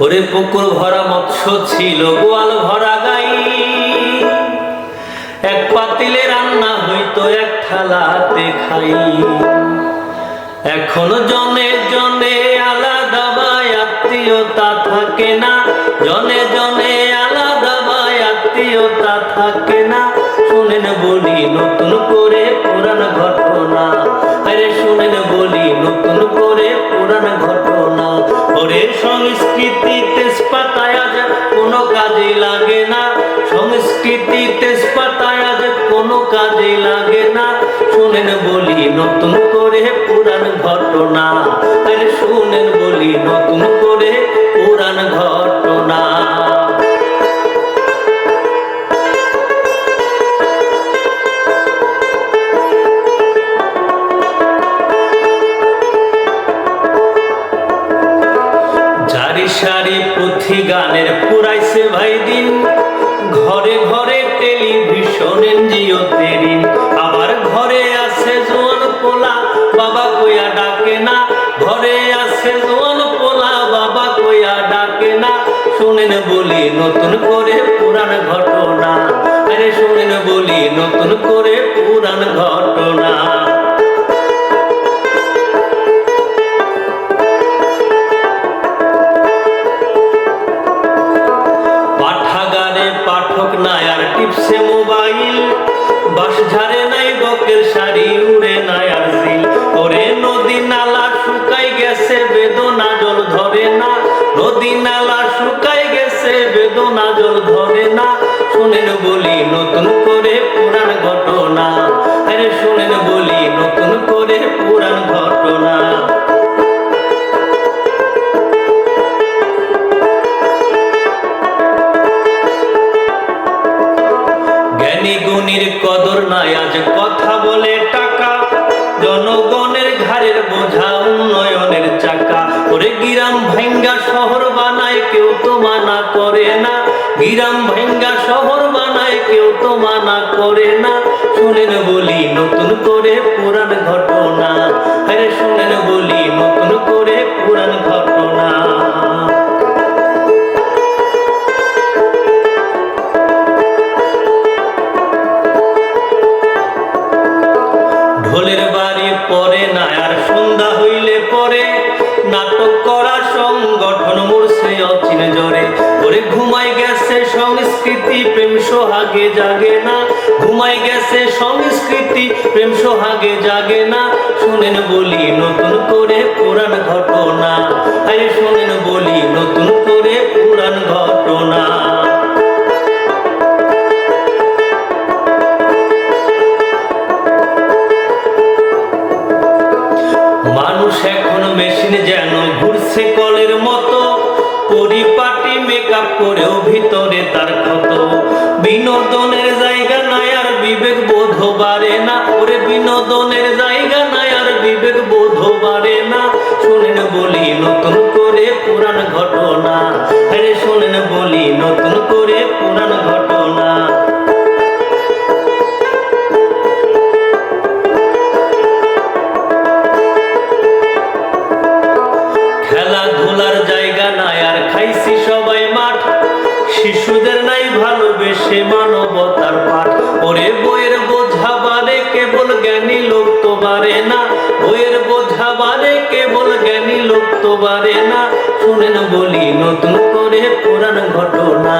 ওরে পুকুর ভরা মৎস্য ছিল, গোয়াল ভরা গাই। এক পাতিলে রান্না হইতো, এক থালাতে খাই। এখন জনে জনে আলাদা বাই আত্মীয়তা থাকে না। জনে জনে আলাদা বাই আত্মীয়তা থাকে না। শুনেন বলি লাগে না। সংস্কৃতি আজ কোনো কাজে লাগে না। শুনেন বলি, নতুন করে পুরান ঘটনা। আরে শুনেন বলি, নতুন করে পুরান ঘটনা। সারি পুঁথি গানের পুরাইছে ভাই দিন। ঘরে ঘরে টেলিভিশন এনজিও তেরিন আবার ঘরে আছে জোয়ান পোলা, বাবা কইয়া ডাকে না। ঘরে আছে জোয়ান পোলা, বাবা কইয়া ডাকে না। শুনেন বলি, নতুন করে টিপসে মোবাইল। বাস ঝাড়ে নাই, বকের শাড়ি উড়ে নাই আর ওরে নদী নালা শুকাই গেছে, বেদনা জল ধরে না। নদী নালা শুকাই গেছে, বেদনা জল ধরে না। শুনেন বলি, নতুন করে পুরান ঘটনা। আরে শুনেন বলি, নতুন করে পুরান ঘটনা। গুণীর কদর নাই, আজ কথা বলে টাকা। জনগণের ঘাড়ের বোঝা, উন্নয়নের চাকা। ওরে গিরাম ভাঙ্গা শহর বানায়, কেউ তো মানা করে না। গিরাম ভাঙ্গা শহর বানায়, কেউ তো মানা করে না। শুনেন বলি, নতুন করে পুরান ঘটনা। আরে ঢোলের বাড়ি পরে না, আর সন্ধ্যা হইলে পরে নাটক করা সংগঠন মরছে অচিন জরে ওরে ঘুমাই গেছে সংস্কৃতি, প্রেম সোহাগে জাগে না। ঘুমাই গেছে সংস্কৃতি, প্রেম সোহাগে জাগে না। শুনেন বলি, নতুন করে পুরান ঘটনা। আরে শুনেন বলি মানুষ এখন মেশিন যেন ঘুরছে কলের মতো। পরিপাটি মেকআপ করেও ভিতরে তার ক্ষত। বিনোদনের জায়গা নাই আর বিবেক বোধ বাড়ে না। ওরে বিনোদনের জায়গা নাই আর বিবেক বোধ বাড়ে না। শোনেন বলি, নতুন করে পুরান ঘটনা। শোনেন বলি, নতুন করে পুরান বারে কেবল জ্ঞানী লোক তো বারে না। শুনেন বলি, নতুন করে পুরান ঘটনা।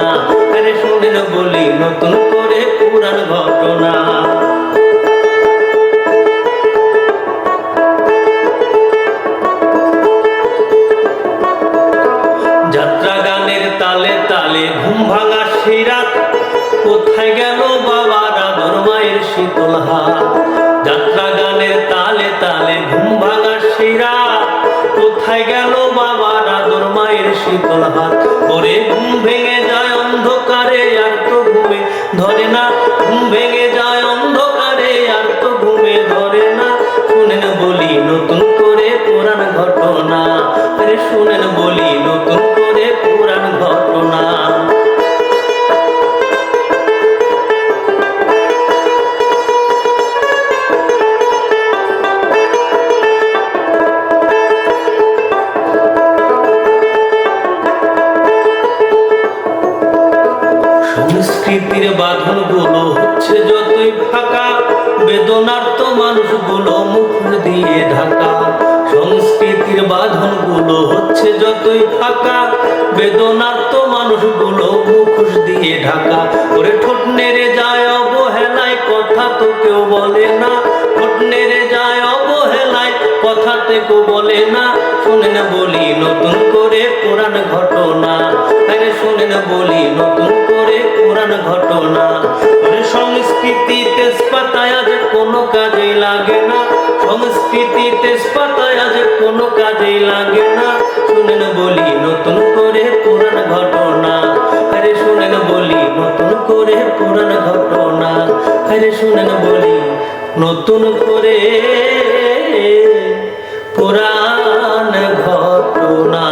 আরে শুনেন বলি, নতুন করে পুরান ঘটনা। কোথায় গেল বাবার আদর মায়ের শীতল যাত্রা গানের তালে তালে ঘুম ভাঙা শিরা। কোথায় গেল বাবার আদর মায়ের শীতল হাত? পরে ঘুম ভেঙে যায় অন্ধকারে আর তো ঘুমে ধরে না। ঘুম ভেঙে যায় সংস্কৃতির বাঁধনগুলো হচ্ছে যতই ফাঁকা বেদনার তো মানুষগুলো মুখ দিয়ে ঢাকা। সংস্কৃতির বাঁধনগুলো হচ্ছে যতই ফাঁকা বেদনার তো মানুষগুলো মুখোশ দিয়ে ঢাকা। ওরে ঠোঁট নেড়ে যায় অবহেলায়, কথা তো কেউ বলে না। ঠোঁট নেড়ে যায় অবহেলায় কথা তো কেউ বলে না। শোনেন বলি নতুন করে পুরাণ ঘটনা। আরে শোনেন বলি নতুন করে পুরাণ ঘটনা। সংস্কৃতি তেজপাতায় আজ কোনো কাজে লাগে না। সংস্কৃতি তেজপাতায় আজ কোনো কাজে লাগে না। শুনেন বলি নতুন করে পুরাণ ঘটনা। আরে শুনেন বলি নতুন করে পুরাণ ঘটনা। আরে শুনেন বলি নতুন করে পুরাণ ঘটনা।